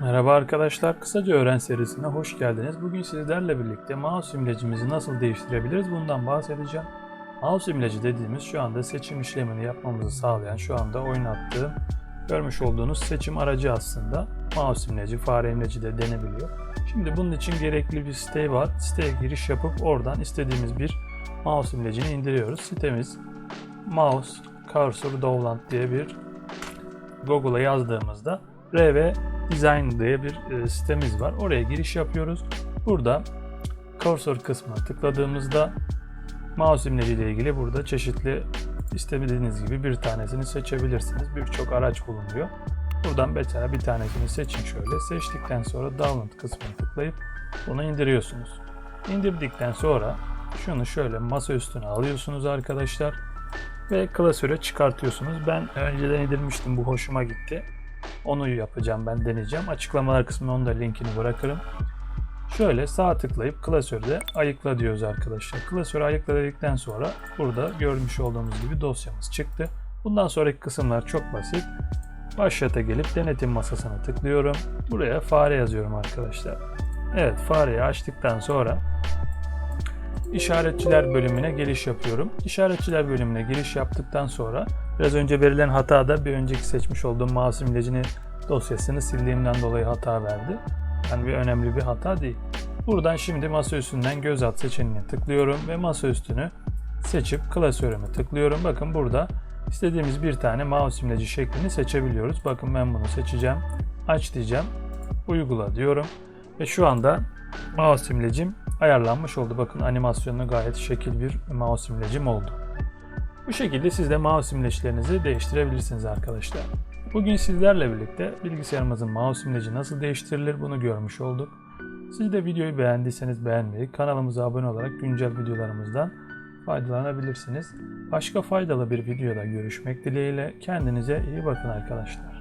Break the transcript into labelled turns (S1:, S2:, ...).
S1: Merhaba arkadaşlar, Kısaca Öğren serisine hoş geldiniz. Bugün sizlerle birlikte mouse imlecimizi nasıl değiştirebiliriz bundan bahsedeceğim. Mouse imleci dediğimiz şu anda seçim işlemini yapmamızı sağlayan şu anda oynattığım görmüş olduğunuz seçim aracı aslında. Mouse imleci, fare imleci de denebiliyor. Şimdi bunun için gerekli bir site var. Siteye giriş yapıp oradan istediğimiz bir mouse imlecini indiriyoruz. Sitemiz Mouse Cursor Dowland diye bir Google'a yazdığımızda RV Design diye bir e, sitemiz var. Oraya giriş yapıyoruz. Burada cursor kısmına tıkladığımızda mouse imleci ile ilgili burada çeşitli istemediğiniz gibi bir tanesini seçebilirsiniz. Birçok araç bulunuyor. Buradan mesela bir tanesini seçin şöyle. Seçtikten sonra download kısmına tıklayıp bunu indiriyorsunuz. İndirdikten sonra şunu şöyle masa üstüne alıyorsunuz arkadaşlar ve klasöre çıkartıyorsunuz. Ben önceden indirmiştim bu hoşuma gitti. Onu yapacağım ben deneyeceğim. Açıklamalar kısmına onun da linkini bırakırım. Şöyle sağ tıklayıp klasörde ayıkla diyoruz arkadaşlar. Klasörü ayıkla dedikten sonra burada görmüş olduğumuz gibi dosyamız çıktı. Bundan sonraki kısımlar çok basit. Başlata gelip denetim masasına tıklıyorum. Buraya fare yazıyorum arkadaşlar. Evet fareyi açtıktan sonra işaretçiler bölümüne giriş yapıyorum. İşaretçiler bölümüne giriş yaptıktan sonra biraz önce verilen hatada bir önceki seçmiş olduğum mouse imlecini dosyasını sildiğimden dolayı hata verdi. Yani bir önemli bir hata değil. Buradan şimdi masa üstünden göz at seçeneğine tıklıyorum ve masa üstünü seçip klasörüme tıklıyorum. Bakın burada istediğimiz bir tane mouse imleci şeklini seçebiliyoruz. Bakın ben bunu seçeceğim. Aç diyeceğim. Uygula diyorum. Ve şu anda mouse imlecim ayarlanmış oldu. Bakın animasyonu gayet şekil bir mouse imlecim oldu. Bu şekilde siz de mouse imleçlerinizi değiştirebilirsiniz arkadaşlar. Bugün sizlerle birlikte bilgisayarımızın mouse imleci nasıl değiştirilir bunu görmüş olduk. Siz de videoyu beğendiyseniz beğenmeyi, kanalımıza abone olarak güncel videolarımızdan faydalanabilirsiniz. Başka faydalı bir videoda görüşmek dileğiyle kendinize iyi bakın arkadaşlar.